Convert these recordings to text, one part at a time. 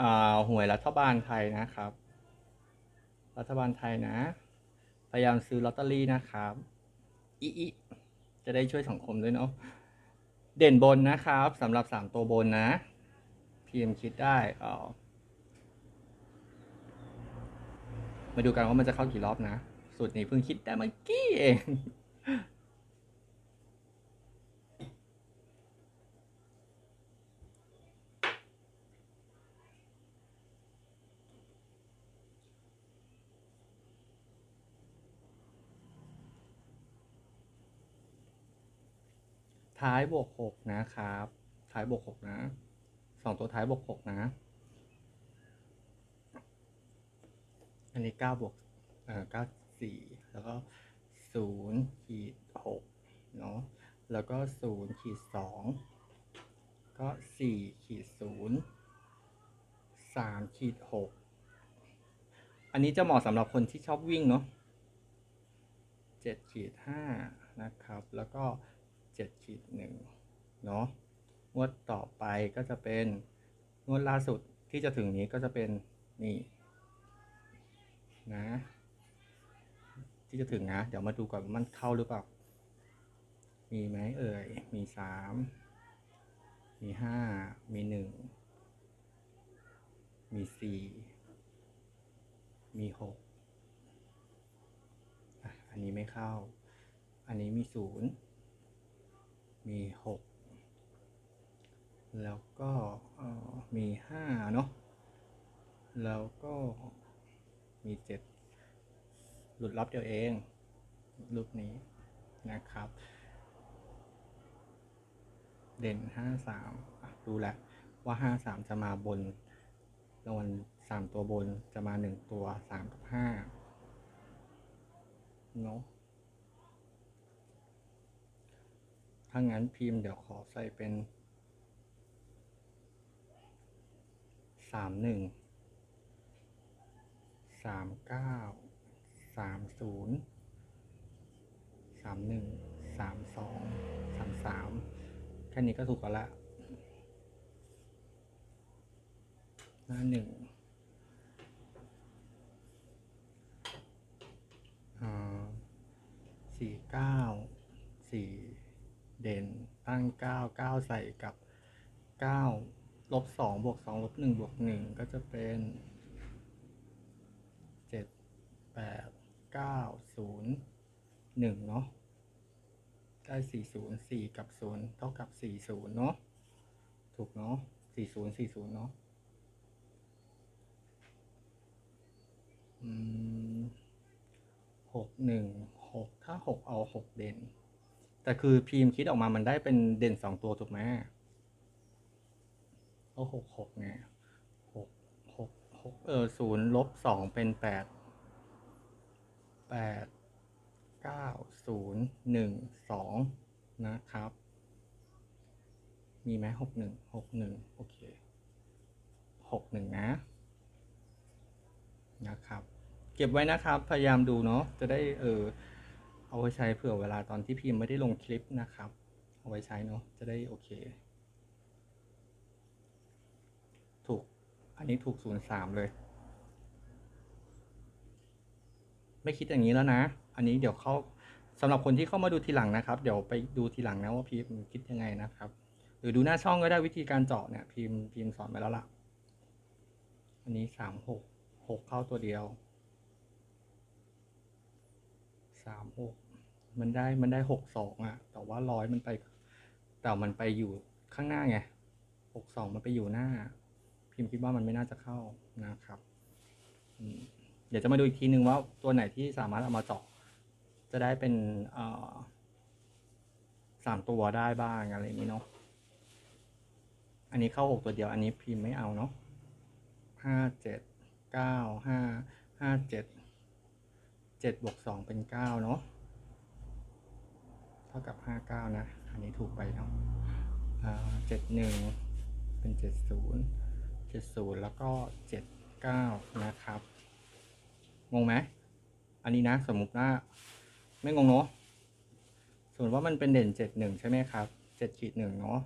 อ่าหวยรัฐบาลไทยนะครับ รัฐบาลไทยนะ พยายามซื้อลอตเตอรี่นะครับอีอีจะได้ช่วยสังคมด้วยเนาะเด่นบนนะครับสำหรับสามตัวบนนะพีเอ็มคิดได้เอมาดูกันว่ามันจะเข้ากี่รอบนะ สูตรนี้เพิ่งคิดได้เมื่อกี้เอง ท้ายบวกหกนะครับ ท้ายบวกหกนะสองตัวท้ายบวกหกนะ อันนี้เก้าบวกเอ่อเก้าสี่แล้วก็ศูนย์ขีดหกเนาะแล้วก็ศูนย์ขีดสองก็สี่ขีดศูนย์สามขีดหกอันนี้จะเหมาะสำหรับคนที่ชอบวิ่งเนาะเจ็ดขีดห้านะครับ แล้วก็ เจ็ดขีดหนึ่งเนาะงวดต่อไปก็จะเป็นงวดล่าสุดที่จะถึงนี้ก็จะเป็นนี่นะ ที่จะถึงนะ เดี๋ยวมาดูก่อนมันเข้าหรือเปล่า มีไหมเอ่ย มีสามมีห้ามีหนึ่งมีสี่มีหกอันนี้ไม่เข้า อันนี้มีศูนย์ มีหกแล้วก็มีห้าเนาะแล้วก็มีเจ็ดหลุดลับเดียวเองรูปนี้นะครับ เด่นห้าสามดูแหละว่าห้าสามจะมาบนรางวัลสามตัวบนจะมาหนึ่งตัวสามกับห้าเนาะ ถ้างั้นพิมพ์เดี๋ยวขอใส่เป็นสามหนึ่งสามเก้าสามศูนย์สามหนึ่งสามสองสามสามแค่นี้ก็ถูกแล้วละหน้าหนึ่งอ่าสี่เก้าสี่ เด่นตั้งเก้าเก้าใส่กับเก้าลบสองบวกสองลบหนึ่งบวกหนึ่งก็จะเป็นเจ็ดแปดเก้าศูนย์หนึ่งเนาะได้สี่ศูนย์สี่กับศูนย์เท่ากับสี่ศูนย์เนาะถูกเนาะสี่ศูนย์สี่ศูนย์เนาะหกหนึ่งหกถ้าหกเอาหกเด่น แต่คือพิมพ์คิดออกมามันได้เป็นเด่นสองตัวถูกไหมก็หกหกไงหกหกหกเออศูนย์ลบสองเป็นแปดแปดเก้าศูนย์หนึ่งสองนะครับ มีไหมหกหนึ่งหกหนึ่งโอเคหกหนึ่งนะ นะครับ เก็บไว้นะครับ พยายามดูเนาะจะได้เออ เอาไว้ใช้เผื่อเวลาตอนที่พิมพ์ไม่ได้ลงคลิปนะครับ เอาไว้ใช้เนาะจะได้โอเค ถูก อันนี้ถูกศูนย์สามเลย ไม่คิดอย่างนี้แล้วนะ อันนี้เดี๋ยวเขาสำหรับคนที่เข้ามาดูทีหลังนะครับ เดี๋ยวไปดูทีหลังนะว่าพิมพ์คิดยังไงนะครับ หรือดูหน้าช่องก็ได้วิธีการเจาะเนี่ยพิมพ์พิมพ์สอนไปแล้วล่ะ อันนี้สามหกหกเข้าตัวเดียวสามหก มันได้มันได้หกสองอะแต่ว่าร้อยมันไป แต่มันไปอยู่ข้างหน้าไงหกสองมันไปอยู่หน้า พิมพ์คิดว่ามันไม่น่าจะเข้านะครับเดี๋ยวจะมาดูอีกทีนึงว่าตัวไหนที่สามารถเอามาเจาะจะได้เป็นสามตัวได้บ้างอะไรอย่างนี้เนาะอันนี้เข้าหกตัวเดียว อันนี้พิมพ์ไม่เอาเนาะห้าเจ็ดเก้าห้าห้าเจ็ดเจ็ดบวกสองเป็นเก้าเนาะ ท่ากับห้าเก้านะ อันนี้ถูกไปเนาะเจ็ดหนึ่งเป็นเจ็ดศูนย์เจ็ดศูนย์แล้วก็เจ็ดเก้านะครับ งงไหมอันนี้นะ สมมุติว่าไม่งงเนาะสมมติว่ามันเป็นเด่นเจ็ดหนึ่งใช่ไหมครับเจ็ดขีดหนึ่งเนาะ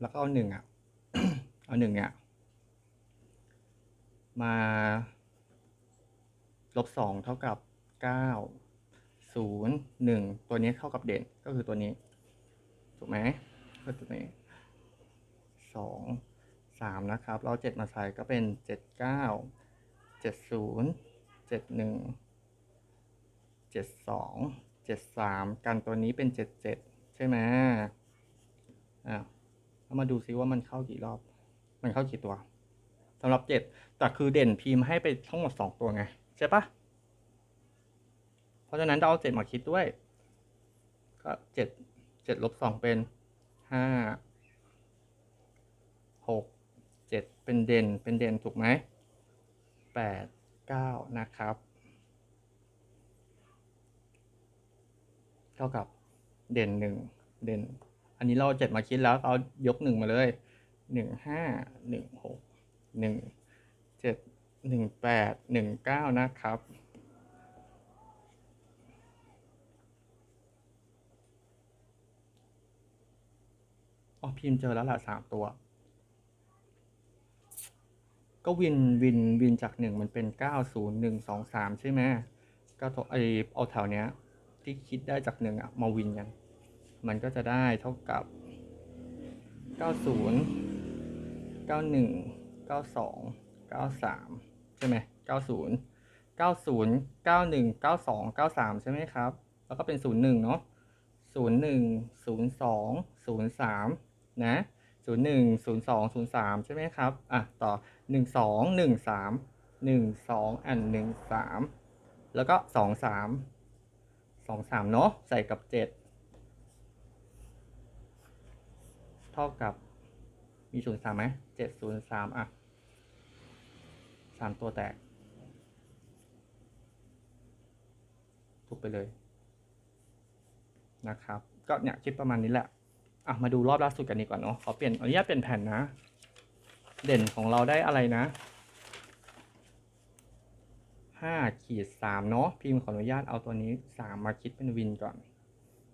แล้วก็เอาหนึ่งอะ เอาหนึ่งเนี่ยมาลบสองเท่ากับเก้า ศูนย์หนึ่งตัวนี้เท่ากับเด่นก็คือตัวนี้ ถูกไหมก็ตัวนี้สองสามนะครับ เราเจ็ดมาใส่ก็เป็นเจ็ดเก้าเจ็ดศูนย์เจ็ดหนึ่งเจ็ดสองเจ็ดสามกันตัวนี้เป็นเจ็ดเจ็ดใช่ไหมอะเรามาดูซิว่ามันเข้ากี่รอบ มันเข้ากี่ตัวสำหรับเจ็ดแต่คือเด่นพิมพ์ให้ไปทั้งหมดสองตัวไง ใช่ปะ เพราะฉะนั้นเราเอาเจ็ดมาคิดด้วย ก็เจ็ดเจ็ดลบสองเป็นห้าหกเจ็ดเป็นเด่นเป็นเด่นถูกไหมแปดเก้านะครับ เท่ากับเด่นหนึ่งเด่น อันนี้เราเอาเจ็ดมาคิดแล้วเอายกหนึ่งมาเลยหนึ่งห้าหนึ่งหกหนึ่งเจ็ดหนึ่งแปดหนึ่งเก้านะครับ อ๋อพิมพ์เจอแล้วละสามตัว ก็วินวินวินจากหนึ่งมันเป็นเก้าศูนย์หนึ่งสองสามใช่ไหมก็ตัวไอเอาแถวเนี้ย ที่คิดได้จากหนึ่งอะมาวินกัน มันก็จะได้เท่ากับเก้าศูนย์เก้าหนึ่งเก้าสองเก้าสามใช่ไหมเก้าศูนย์เก้าศูนย์เก้าหนึ่งเก้าสองเก้าสามใช่ไหมครับ แล้วก็เป็นศูนย์หนึ่งเนาะศูนย์หนึ่งศูนย์สองศูนย์สาม นะศูนย์หนึ่งศูนย์สองศูนย์สามใช่ไหมครับ อะ ต่อหนึ่งสองหนึ่งสามหนึ่งสองอันหนึ่งสามแล้วก็สองสามสองสามเนาะใส่กับเจ็ดเท่ากับมีศูนย์สามไหมเจ็ดศูนย์สามอะสามตัวแตก ถูกไปเลยนะครับ ก็เนี่ยคิดประมาณนี้แหละ อะมาดูรอบล่าสุดกันดีกว่าเนาะขอเปลี่ยนอนุญาตเปลี่ยนแผ่นนะ เด่นของเราได้อะไรนะห้าขีดสามเนาะพิมพ์ขออนุญาตเอาตัวนี้สามมาคิดเป็นวินก่อน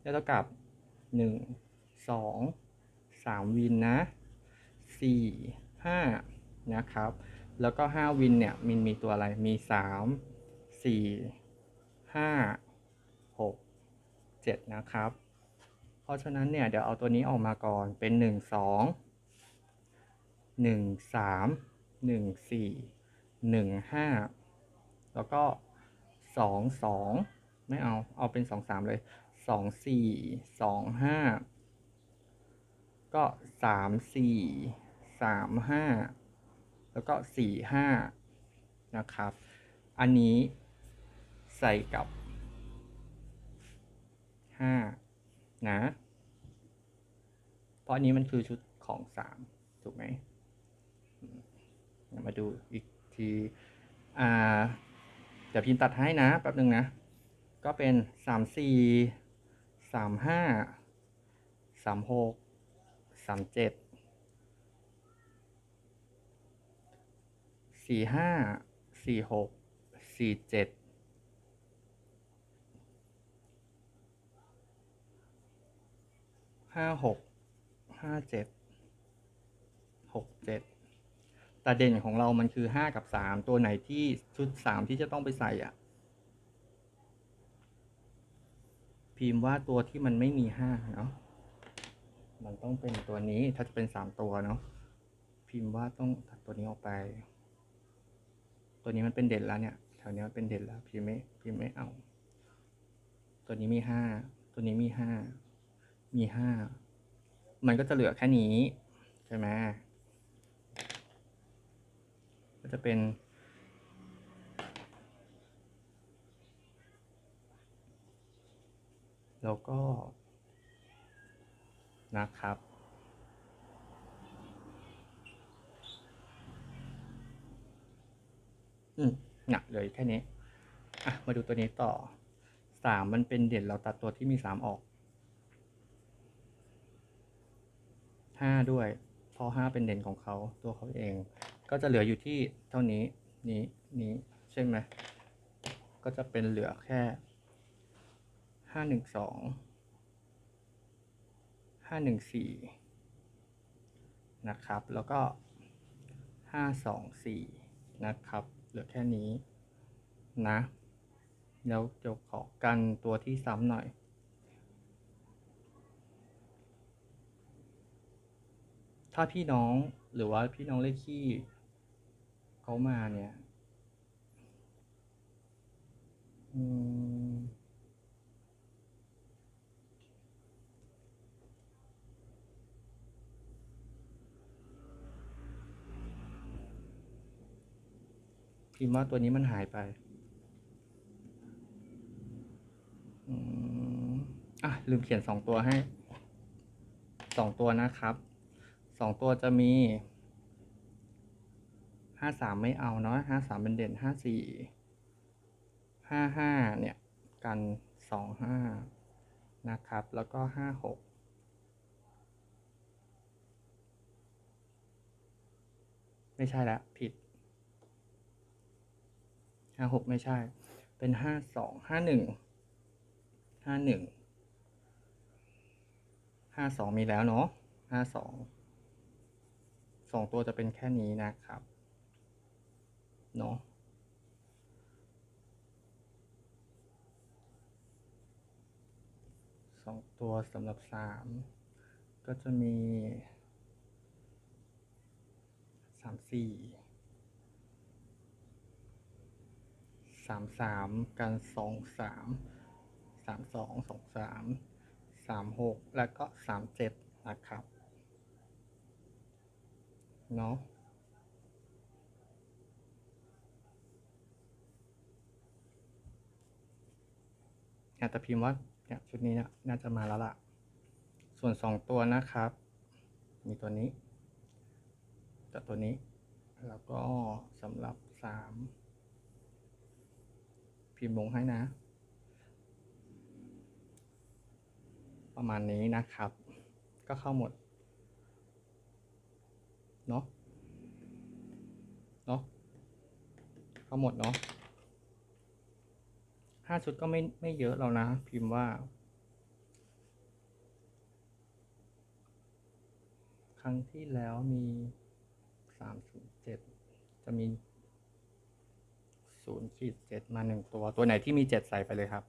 ได้เท่ากับหนึ่งสองสามวินนะสี่ห้านะครับ แล้วก็ห้าวินเนี่ยมันมีตัวอะไรมีสามสี่ห้าหกเจ็ดนะครับ เพราะฉะนั้นเนี่ยเดี๋ยวเอาตัวนี้ออกมาก่อนเป็นหนึ่งสองหนึ่งสามหนึ่งสี่หนึ่งห้าแล้วก็สองสองไม่เอาเอาเป็นสองสามเลยสองสี่สองห้าก็สามสี่สามห้าแล้วก็สี่ห้านะครับ อันนี้ใส่กับห้า นะ เพราะนี้มันคือชุดของสามถูกไหมมเดี๋ยวมาดูอีกทีอ่าเดี๋ยวพิมพ์ตัดให้นะแป๊บหนึ่งนะ ก็เป็นสามสี่สามห้าสามหกสามเจ็ดสี่ห้าสี่หกสี่เจ็ด ห้าหกห้าเจ็ดหกเจ็ดแต่เด่นของเรามันคือห้ากับสามตัวไหนที่ชุดสามที่จะต้องไปใส่อะ พิมพ์ว่าตัวที่มันไม่มีห้าเนาะมันต้องเป็นตัวนี้ถ้าจะเป็นสามตัวเนาะพิมพ์ว่าต้องตัดตัวนี้ออกไป ตัวนี้มันเป็นเด่นแล้วเนี่ยแถวนี้มันเป็นเด่นแล้วพิมพ์ไม่พิมพ์ไม่เอา ตัวนี้มีห้าตัวนี้มีห้า มีห้ามันก็จะเหลือแค่นี้ ใช่ไหมก็จะเป็นแล้วก็นะครับ อืมหนักเลยแค่นี้ อะ มาดูตัวนี้ต่อสามมันเป็นเด่นเราตัดตัวที่มีสามออก ห้าด้วย เพราะห้าเป็นเด่นของเขาตัวเขาเอง ก็จะเหลืออยู่ที่เท่านี้นี้นี้ใช่ไหมก็จะเป็นเหลือแค่ห้าหนึ่งสองห้าหนึ่งสี่นะครับ แล้วก็ห้าสองสี่นะครับ เหลือแค่นี้นะ แล้วเดี๋ยวขอกันตัวที่ซ้ำหน่อย ถ้าพี่น้องหรือว่าพี่น้องเลขขี้เขามาเนี่ยพิมพ์ว่าตัวนี้มันหายไปอืมอะลืมเขียนสองตัวให้สองตัวนะครับ สองตัวจะมีห้าสามไม่เอาเนาะห้าสามเป็นเด่นห้าสี่ห้าห้าเนี่ยกันสองห้านะครับ แล้วก็ห้าหกไม่ใช่ละผิดห้าหกไม่ใช่ เป็นห้าสองห้าหนึ่งห้าหนึ่งห้าสองมีแล้วเนาะห้าสอง สองตัวจะเป็นแค่นี้นะครับเนาะสองตัวสำหรับสามก็จะมีสามสี่สามสามกันสองสามสามสองสองสามสามหกแล้วก็สามเจ็ดนะครับ เนาะอยากจะพิมพ์ว่าเนี่ยชุดนี้เนี่ยน่าจะมาแล้วล่ะ ส่วนสองตัวนะครับ มีตัวนี้กับตัวนี้ แล้วก็สำหรับสามพิมพ์ลงให้นะ ประมาณนี้นะครับ ก็เข้าหมด เนาะเนาะเขาหมดเนาะห้าชุดก็ไม่ไม่เยอะแล้วนะ พิมพ์ว่า ครั้งที่แล้วมีสามศูนย์เจ็ดจะมีศูนย์ขีดเจ็ดมาหนึ่งตัว ตัวไหนที่มีเจ็ดใส่ไปเลยครับ